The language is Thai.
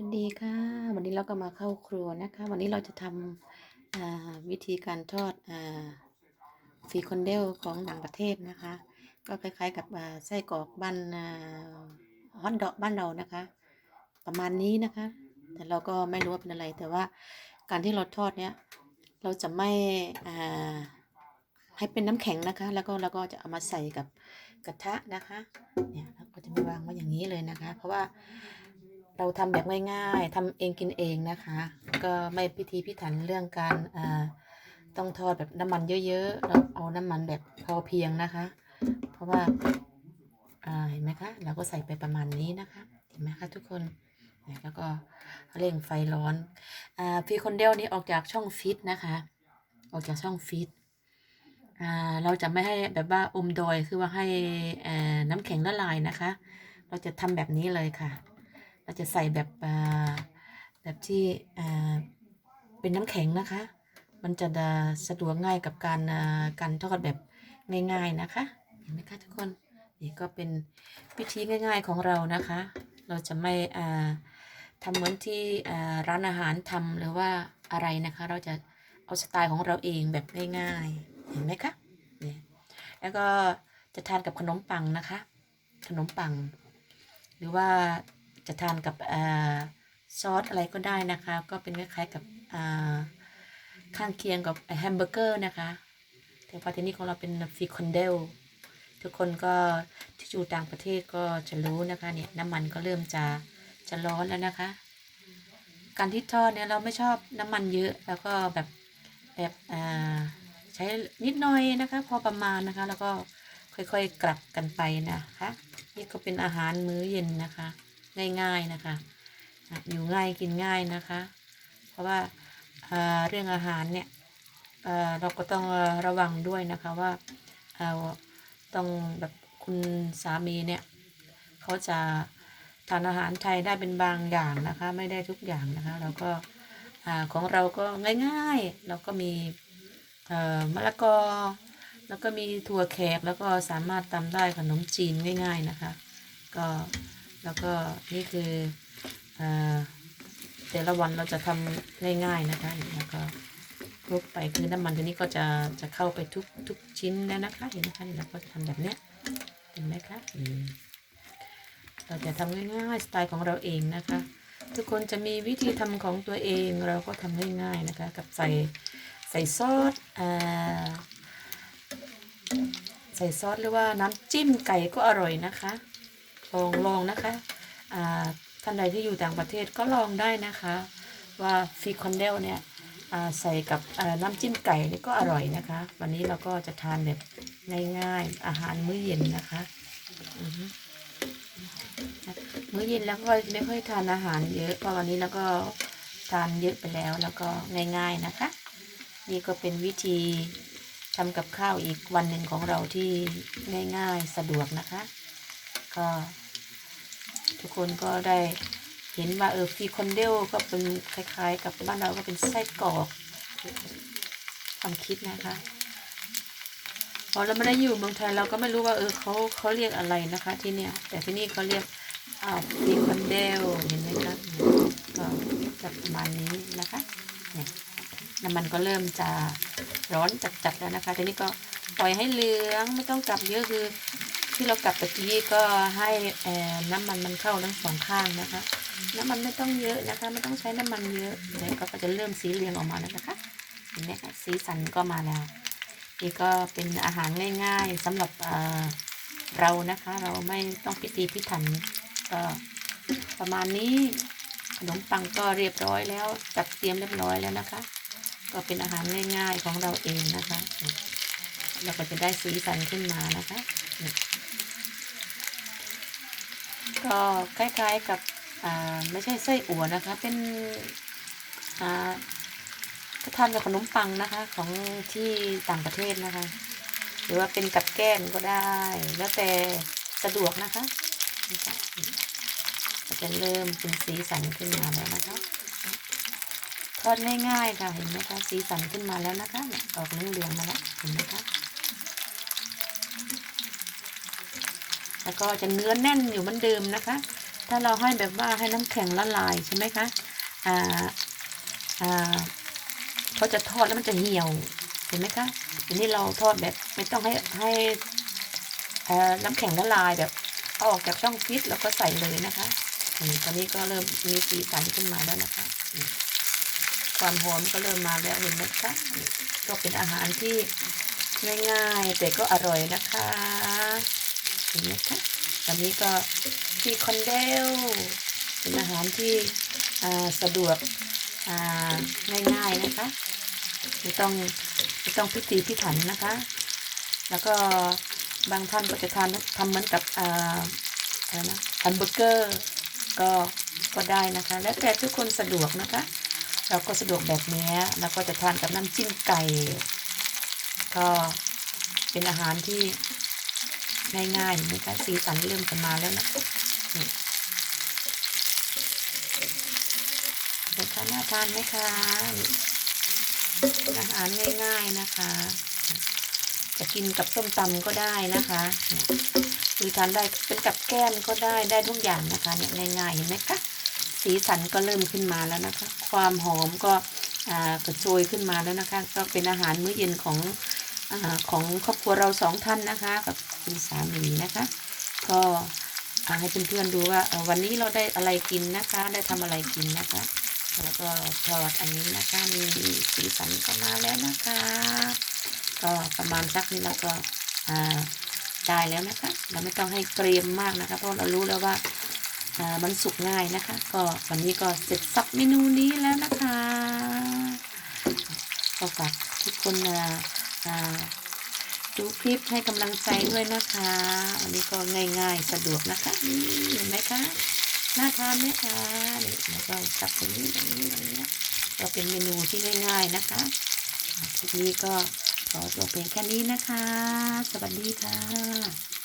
วัสดีค่ะ วันนี้เราก็มาเข้าครัวนะคะ วันนี้เราจะทำวิธีการทอดอฟีคอนเดลของต่างประเทศนะคะ ก็คล้ายๆกับไส้กรอกบ้านฮอทดอกบ้านเรานะคะ ประมาณนี้นะคะ แต่เราก็ไม่รู้ว่าเป็นอะไร แต่ว่าการที่เราทอดเนี้ยเราจะไม่ให้เป็นน้ำแข็งนะคะ แล้วก็เราก็จะเอามาใส่กับกระทะนะคะ เนี่ยเราก็จะไม่วางไว้อย่างนี้เลยนะคะ เพราะว่า เราทำแบบง่ายๆทำเองกินเองนะคะ ก็ไม่พิธีพิถันเรื่องการอ่าต้องทอดแบบน้ำมันเยอะๆแล้วเอาน้ำมันแบบพอเพียงนะคะ เพราะว่าอ่าเห็นไหมคะ เราก็ใส่ไปประมาณนี้นะคะ เห็นไหมคะทุกคนแล้วก็เร่งไฟร้อนอ่าฟีคอนเดลนี้ออกจากช่องฟิตนะคะ ออกจากช่องฟิตอ่าเราจะไม่ให้แบบว่าอมดอยคือว่าให้อ่าน้ำแข็งละลายนะคะ เราจะทำแบบนี้เลยค่ะ เราจะใส่แบบแบบที่เป็นน้ำแข็งนะคะ มันจะสะดวกง่ายกับการการทอดแบบง่ายๆนะคะ เห็นไหมคะทุกคน นี่ก็เป็นวิธีง่ายๆของเรานะคะ เราจะไม่อ่าทำเหมือนที่ร้านอาหารทำหรือว่าอะไรนะคะ เราจะเอาสไตล์ของเราเองแบบง่ายๆ เห็นไหมคะนี่แล้วก็จะทานกับขนมปังนะคะ ขนมปัง หรือว่า จะทานกับอซอสอะไรก็ได้นะคะ ก็เป็นคล้ายๆกับข้างเคียงกับแฮมเบอร์เกอร์นะคะ แต่พอที่นี่ของเราเป็นฟรีคอนเดลทุกคนก็ที่อยู่ต่างประเทศก็จะรู้นะคะเนี่ยน้ำมันก็เริ่มจะจะร้อนแล้วนะคะ การที่ทอดเนี่ยเราไม่ชอบน้ำมันเยอะแล้วก็แบบแบบใช้นิดหน่อยนะคะ พอประมาณนะคะ แล้วก็ค่อยๆกลับกันไปนะคะ นี่ก็เป็นอาหารมื้อเย็นนะคะ ง่ายๆนะคะอยู่ง่ายกินง่ายนะคะ เพราะว่าอ่าเรื่องอาหารเนี่ยเเราก็ต้องระวังด้วยนะคะว่าต้องแบบคุณสามีเนี่ยเขาจะทานอาหารไทยได้เป็นบางอย่างนะคะ ไม่ได้ทุกอย่างนะคะเราก็าของเราก็ง่ายๆ เราก็มีมะละกอ แล้วก็มีถั่วแขกแล้วก็สามารถตำได้ขนมจีนง่าย ๆนะคะ ก็ แล้วก็นี่คือเอ่อแต่ละวันเราจะทำง่ายๆนะคะแล้วก็คลุกไปคือน้ำมันตัวนี้ก็จะจะเข้าไปทุกทุกชิ้นแล้วนะคะเห็นไหมคะนี่เราก็จะทำแบบเนี้ยเห็นไหมคะเราจะทำง่ายๆสไตล์ของเราเองนะคะ ทุกคนจะมีวิธีทำของตัวเองเราก็ทำง่ายๆนะคะ กับใส่ใส่ซอสอ่าใส่ซอสหรือว่าน้ำจิ้มไก่ก็อร่อยนะคะ ลองลองนะคะท่านใดที่อยู่ต่างประเทศก็ลองได้นะคะ ว่าฟิคอนเดลเนี่ยใส่กับน้ำจิ้มไก่นี่ก็อร่อยนะคะ วันนี้เราก็จะทานแบบง่ายๆอาหารมื้อเย็นนะคะมื้อเย็นแล้วก็ไม่ค่อยทานอาหารเยอะเพราะวันนี้แล้วก็ทานเยอะไปแล้วแล้วก็ง่ายๆนะคะ นี่ก็เป็นวิธีทำกับข้าวอีกวันหนึ่งของเราที่ง่ายๆสะดวกนะคะ ก็ ทุกคนก็ได้เห็นว่าเออฟีคอนเดลก็เป็นคล้ายๆ กับบ้านเราก็เป็นไส้กรอกความคิดนะคะพอเราไม่ได้อยู่เมืองไทยเราก็ไม่รู้ว่าเออเขาเขาเรียกอะไรนะคะ ที่เนี่ยแต่ที่นี่เขาเรียกอ่าฟรีคอนเดลเห็นไหมคะก็จะประมาณนี้นะคะเนี่ยน้ำมันก็เริ่มจะร้อนจัดๆแล้วนะคะ ทีนี้ก็ปล่อยให้เหลืองไม่ต้องกลับเยอะคือ ที่เรากลับตะกี้ก็ให้เอ่อน้ำมันมันเข้าทั้งสองข้างนะคะ น้ำมันไม่ต้องเยอะนะคะ ไม่ต้องใช้น้ำมันเยอะเดี๋ยวก็จะเริ่มสีเหลืองออกมาแล้วนะคะเห็นไหมคะสีสันก็มาแล้วนี่ก็เป็นอาหารง่ายๆสำหรับเเรานะคะ เราไม่ต้องพิธีพิถันก็ประมาณนี้ขนมปังก็เรียบร้อยแล้วจัดเตรียมเรียบร้อยแล้วนะคะ ก็เป็นอาหารง่ายๆของเราเองนะคะเราก็จะได้สีสันขึ้นมานะคะ ก็คล้ายๆกับไม่ใช่ไส้อั่วนะคะ เป็นอ่าก็ทานกับขนมปังนะคะ ของที่ต่างประเทศนะคะ หรือว่าเป็นกับแก้มก็ได้ แล้วแต่สะดวกนะคะจะเริ่มเป็นสีสันขึ้นมาแล้วนะคะ ทอดง่ายๆค่ะเห็นไหมคะสีสันขึ้นมาแล้วนะคะออกเหลืองๆมาแล้วเห็นไหมคะ แล้วก็จะเนื้อแน่นอยู่เหมือนเดิมนะคะ ถ้าเราให้แบบว่าให้น้ำแข็งละลายใช่ไหมคะอ่าอ่าเขาจะทอดแล้วมันจะเหี่ยวเห็นไหมคะทีนี้เราทอดแบบไม่ต้องให้ให้อ่อน้ำแข็งละลายแบบเอาออกจากช่องฟิตแล้วก็ใส่เลยนะคะตอนนี้ก็เริ่มมีสีสันขึ้นมาแล้วนะคะ ความหอมก็เริ่มมาแล้วเห็นไหมคะก็เป็นอาหารที่ง่ายๆ แต่ก็อร่อยนะคะ เห็นไหมคะวันนี้ก็ที่คอนเดลเป็นอาหารที่สะดวกง่ายๆนะคะไม่ต้องไม่ต้องพิถีพิถันนะคะ แล้วก็บางท่านก็จะทานทำเหมือนกับอ่าอะไรนะแฮมเบอร์เกอร์ก็ก็ได้นะคะ แล้วแต่ทุกคนสะดวกนะคะ เราก็สะดวกแบบนี้แล้วก็จะทานกับน้ำจิ้มไก่ ก็เป็นอาหารที่ ง่ายๆเห็นะคะสีสันเริ่มกันมาแล้วนะนี่เดี๋ยวคะน่าทานไหมคะอาหารง่ายๆนะคะ จะกินกับส้มตำก็ได้นะคะเนี่ยหรือทานได้เป็นกับแก้มก็ได้ได้ทุกอย่างนะคะเนี่ยง่ายๆเห็นไหมคะสีสันก็เริ่มขึ้นมาแล้วนะคะ ความหอมก็อ่ากระโจยขึ้นมาแล้วนะคะ ก็เป็นอาหารมื้อเย็นของ อของครอบครัวเราสองท่านนะคะ กับคุณสามีนะคะ ก็ให้เพื่อนๆดูว่าวันนี้เราได้อะไรกินนะคะ ได้ทำอะไรกินนะคะ แล้วก็ทอดอันนี้นะคะมีสีสันก็มาแล้วนะคะ ก็ประมาณสักนี้เราก็อ่าได้แล้วนะคะ เราไม่ต้องให้เกรียมมากนะคะ เพราะเรารู้แล้วว่ามันสุกง่ายนะคะ ก็วันนี้ก็เสร็จสับเมนูนี้แล้วนะคะก็ฝากทุกคนอ่า ค่ะดูคลิปให้กำลังใจด้วยนะคะวันนี้ก็ง่ายๆสะดวกนะคะนี่เห็นไหมคะน่าทานไหมคะนี่แล้วก็จับตรงนี้ตรงนี้ตรงนี้ก็เป็นเมนูที่ง่ายๆนะคะคลิปนี้ก็ขอจบเพียงแค่นี้นะคะ สวัสดีค่ะ